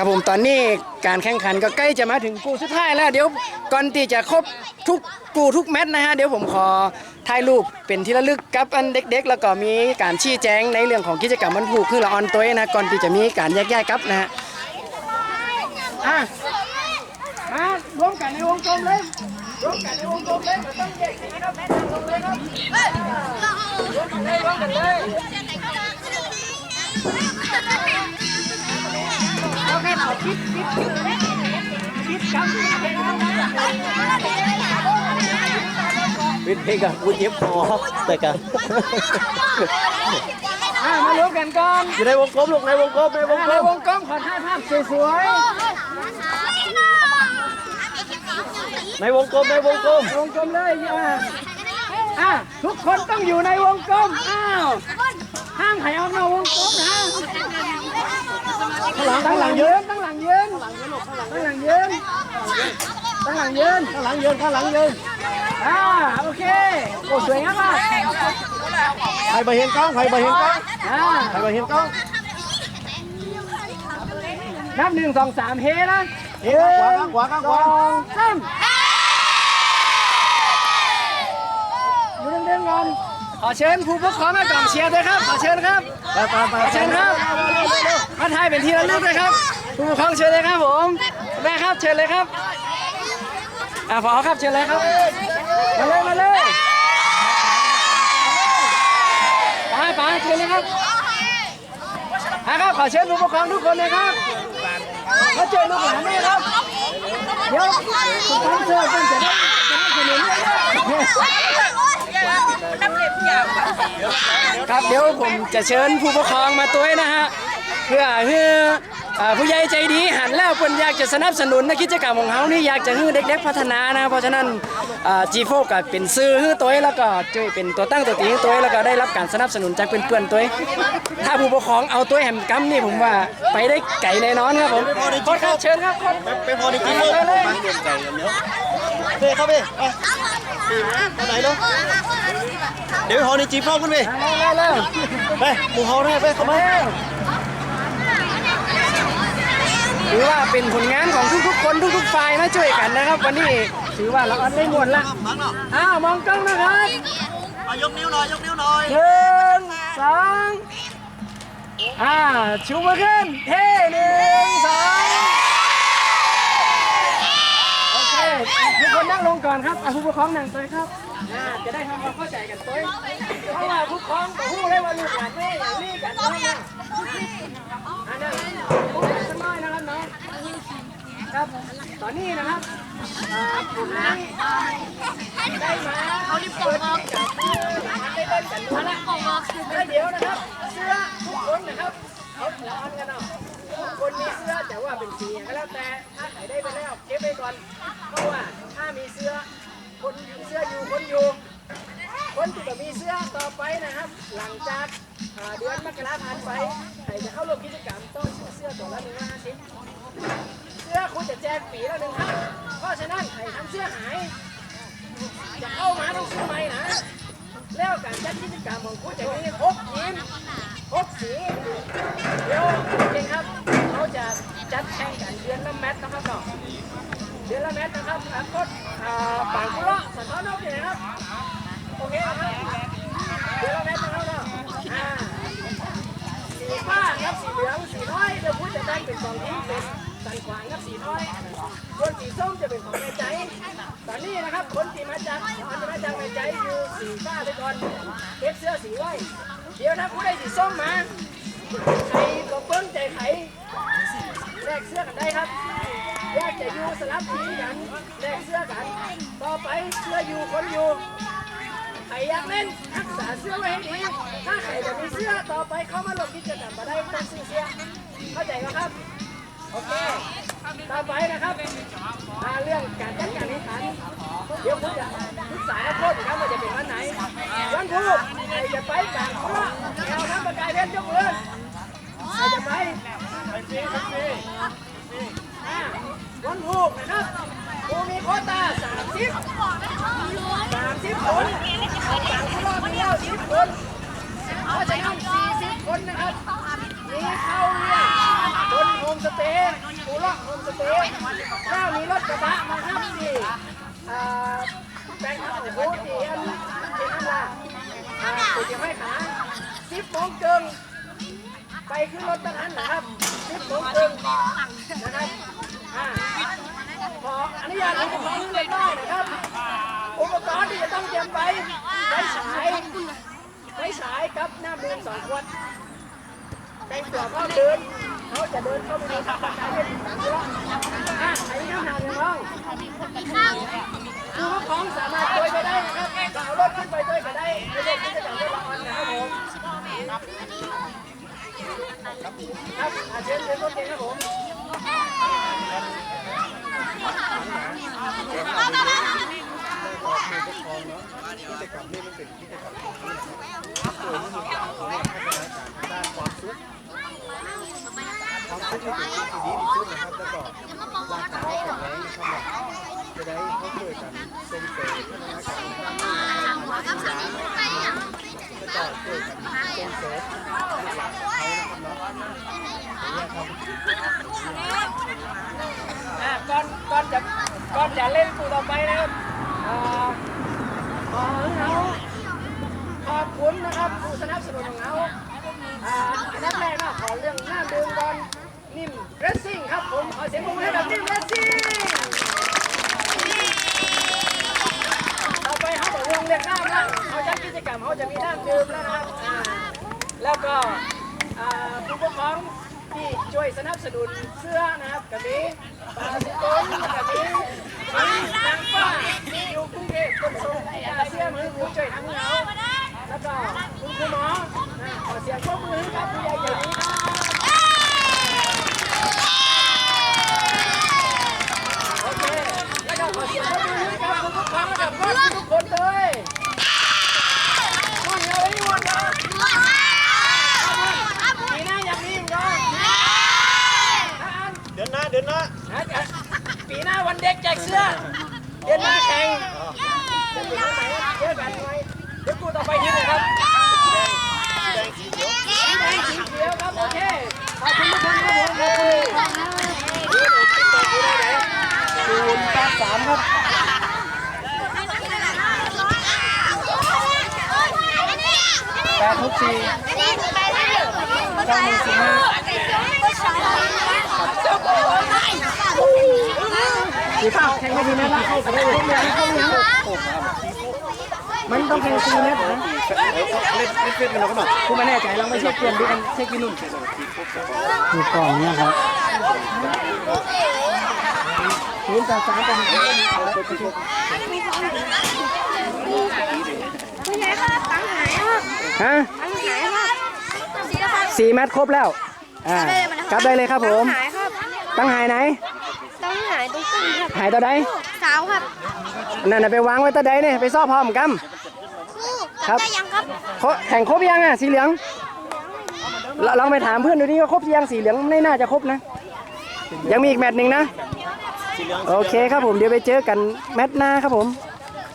ครับผมตอนนี้การแข่งขันก็ใกล้จะมาถึงกูสุดท้ายแล้วเดี๋ยวก่อนที่จะครบทุกกูทุกแมตช์นะฮะเดี๋ยวผมขอถ่ายรูปเป็นที่ระลึกกับอันเด็ก ๆ แล้วก็มีการชี้แจงในเรื่องของกิจกรรมมันผูกคือละออนตัวนะก่อนที่จะมีการแยกย้ายครับนะฮะอะมารวมกันในวงกลมเลยรวมกันในวงกลมเลยไม่ต้องแยกกันนะครับแม่ทางลงเลยครับรวมกันเลยรวมกันเลย วิทย์เพลงอะกูเจ็บคอแต่กันอ่ามารวมกันก่อนอยู่ในวงกลมลูกในวงกลมในวงกในลมวงกลมขอถ่ายภาพสวยในวงกลมในวงกลมๆวงกลมเลยอ่าอะทุกคนต้องอยู่ในวงกลมอ้าวห้ามใครออกนอกวงกลมนะ ตั้งหลังยืนตั้งหลังยืนตั้งหลังยืนตั้งหลังยืนข้างหลังยืนข้างหลังยืนอ่าโอเคโอ้ สวยงามมากใครไปเห็นกล้องใครไปเห็นกล้องอ่าใครไปเห็นกล้องนับหนึ่งสองสามเฮนะเฮ้ยข้างขวาข้างขวาสข้างขวาองสามอยู่เรื่องๆก่อนขอเชิญผู้ปกครองมากล่องเชียร์ด้วยครับ ขอเชิญครับไปไปไปขอเชิญครับ มาถ่ายเป็นที่ระลึกด้วยครับ ผู้ปกครองเชิญเลยครับผมแม่ครับเชิญเลยครับอ่าพอครับเชิญเลยครับ มาเลยมาเลยป้าป้าเชิญเลยครับอ่าครับขอเชิญผู้ปกครองทุกคนเลยครับมาเจอลูกหลานด้วยครับ เดี๋ยวคุณทำเสื้อกันจะได้จะได้สนุน ครับเดี๋ยวผมจะเชิญผู้ปกครองมาตัวนะฮะเพื่อเพื่อผู้ใหญ่ใจดีหันแล้วเพิ่นอยากจะสนับสนุนในกิจกรรมของเขานี่อยากจะให้เด็กๆพัฒนานะเพราะฉะนั้นจีโฟก็เป็นซื้อให้ตัวแล้วก็ช่วยเป็นตัวตั้งตัวตีให้ตัวแล้วก็ได้รับการสนับสนุนจากเพื่อนๆตัวถ้าผู้ปกครองเอาตัวแหมกัมนี่ผมว่าไปได้ไกลแน่นอนครับผมโค้ชครับเชิญครับโค้ชไปพอดีจีโฟกมันเดินไก่กันเนาะ เฮ้ยเข้าไปไปไปไหนเนาะเดี๋ยวไปพอดีจีโฟกขึ้นไปเร็วเร็วไปหมู่เฮาได้ไปเข้ามาถือว่าเป็นผลงานของทุกๆคนทุกๆฝ่ายนะช่วยกันนะครับ วันนี้ถือว่าเราอันได้หมดละอ้าวมองกล้องนะครับยกนิ้วหน่อยยกนิ้วหน่อยหนึ่งสองอ่าชูมือขึ้นเท่หนึ่งสองโอเค ทุกคนนั่งลงก่อนครับอาผู้ปกครองนั่งตัวครับอ่าจะได้ทำความเข้าใจกันตัวเพราะว่าผู้ปกครองก็พูดได้ว่าลูกหลานนี่อย่างนี้กันน้องนะอันนั้นพูดกันสักน้อยนะครับน้องครับตอนนี้นะครับอ่าผมนี้ได้มาเขารีบส่งออกได้เล่นกันมาละแล้วเดี๋ยวนะครับเสื้อทุกคนนะครับเอาละอันกันเอา คนมีเสื้อแต่ว่าเป็นสีก็แล้วแต่ถ้าใส่ได้ไปแล้วเก็บไปก่อนเพราะว่าถ้ามีเสื้อคนเสื้ออยู่คนอยู่ คนที่จะมีเสื้อต่อไปนะครับ หลังจากเดือนมกราผ่านไปใครจะเข้าร่วมกิจกรรมต้องซื้อเสื้อตัวละหนึ่งห้าสิบเสื้อคุณจะแจกปีละหนึ่งครั้งเพราะฉะนั้นใครทำเสื้อหายจะเข้ามาต้องซื้อใหม่นะแล้วการจัดกิจกรรมของคุณจะมีครบทีมครบสี เดี๋ยวจริงครับ เขา จะจัดแข่งกันเดือนละแมตช์นะครับเนาะเดือนละแมตช์นะครับอะกดอ่าปางกุละสันทอนกนี่นะครับโอเคนะครับเดี๋ยวเราแม่นะครับเนาะอ่าสีฟ้าครับสีเหลืองสีน้อยเดี๋ยวพูดจะแบ่งเป็นสองทีมเป็นสันขวางครับสีน้อยส่วนสีส้มจะเป็นของแม่ใจตอนนี้นะครับคนที่มาจากคนที่มาจากแม่ใจอยู่สีฟ้าไปก่อนเก็บเสื้อสีไว้เดี๋ยวถ้าผู้ได้สีส้มมาใครก็เบิ้งใจไผแลกเสื้อกันได้ครับอยากจะอยู่สลับทีกันแลกเสื้อกัน ต่อไปเสื้ออยู่คนอยู่ใครอยากเล่นรักษาเสื้อไว้ให้ดีถ้าใครจะมีเสื้อต่อไปเข้ามาลงกิจกรรมมาได้ต้องซื้อเสื้อเข้าใจไหมครับโอเคต่อไปนะครับอ่าเรื่องการจัดการแข่งขันเดี๋ยวผมจะปรึกษากับโค้ชอีกครับว่าจะเป็นวันไหนวันพุธใครจะไปการเพราะว่าแนวน้ำประกายเพชรยกมือใครจะไปอ่าวันพุธนะครับกูมีโควตาสามสิบสามสิบคนสามคนรอบเดียวสิบคนเพราะฉะนั้นสี่สิบคนนะครับมีเข้าเรียนบนโฮมสเตย์ปูร่องโฮมสเตย์แล้วมีรถกระบะมาครับที่อ่าแบงค์ขับโอ้โหที่อันที่นั่นละอ่าตัวจะไม่ขาสิบโมงเกิงไปขึ้นรถตอนนั้นนะครับสิบโมงเกิงนะครับ ขออนุญาตให้ผู้ปกครองเล็กน้นะครับ อุปกรณ์ที่จะต้องเตรียมไปไฟฉายไฟฉายกับหน้ำดื่มสองขวดแต่งตัวเข้าเดินเขาจะเดินเข้าไปในสถานการณ์เป็นอะไอ้น้ำหนักน้องผู้ปกครองสามารถตัวไปได้นะครับสาวรถขึ้นไปด้วยก็ได้ไม่ได้ ครับอาเชิญเชิญรถเก๋งครับผมความสุขที่เป็นสิ่งที่ดีที่สุดนะครับแล้วก็ร่างกายแข็งแรงนะครับจะได้เขาช่วยกันส่งเสริมพัฒนาการด้านนี้แล้วก็ช่วยกันส่งเสริม อย่างเงี้ยครับอะก่อนก่อนจะก่อนจะเล่นคู่ต่อไปนะครับอ่าขอให้เขาขอบคุณนะครับผู้สนับสนุนของเขาอ่าอันดับแรกนะขอเรื่องหน้าดื่มก่อนนิ่มเรสซิ่งครับผมขอเสียงปรบมือให้กับนิ่มเรสซิ่งต่อไปเขาบอกเรื่องเรียกน้ำละเขาจัดกิจกรรมเขาจะมีน้ำดื่มแล้วนะครับอ่าแล้วก็ ผู้ปกครองที่ช่วยสนับสนุนเสื้อนะครับกับนี้ปลาสิต้นกับนี้นางฟ้าที่อยู่กรุงเทพคนส่งอาเสื้อมือผู้ช่วยทำเงาแล้วก็คุณครูหมอนะขอเสียงปรบมือครับผู้ใหญ่ใจดีครับโอเคแล้วก็ขอเสียงปรบมือให้กับผู้ปกครองและกับครอบครัวทุกคนเลยวันเอาไว้วันนะปีหน้าอยากมีมั้งอ่าน เดินหน้าเดินหน้า นะจ๊ะปีหน้าวันเด็กแจกเสื้อเดือนหน้าแข่งเดือนหน้าไหนเยอะกันไหมเดี๋ยวกูต่อไปทีหนึงครับแดงสีเขียวสีแดงสีเขียวครับโอเคขอบคุณทุกคนครับผมขอบคุณติดต่อกูได้ไหนศูนย์แปดสามครับแปดหกสี่เก้าหนึ่งสี่ห้า สีฟ้าแข่งไม่ดีนะเข้าไปได้เลยเข้ายังมันต้องแข่งซีเมตรนะเล่นเล่นเฟซกันแล้วก็หน่อยกูไม่แน่ใจลองไปเช็คเปลี่ยนดูกันเช็คพี่นุ่นมีกล่องเนี่ยครับศูนย์แปดสามแปดหกผู้ใหญ่ครับตังหายครับฮะตังหายครับสีแล้วครับสี่แมตช์ครบแล้ว อ่ากลับได้เลยครับผมตังค์หายครับ ตั้งหายไหนตังค์หายตรงกุ้งครับหายตัวใดสาวครับนั่นน่ะไปวางไว้ตัวใดเนี่ยไปซ่อพร้อมกันคู่ครับจำได้ยังครับโคแข่งครบยังอะสีเหลืองเราลองไปถามเพื่อนดูดิว่าครบยังสีเหลืองไม่น่าจะครบนะ ยังมีอีกแมตช์หนึ่งนะสีเหลืองโอเคครับผมเดี๋ยวไปเจอกันแมตช์หน้าครับผมส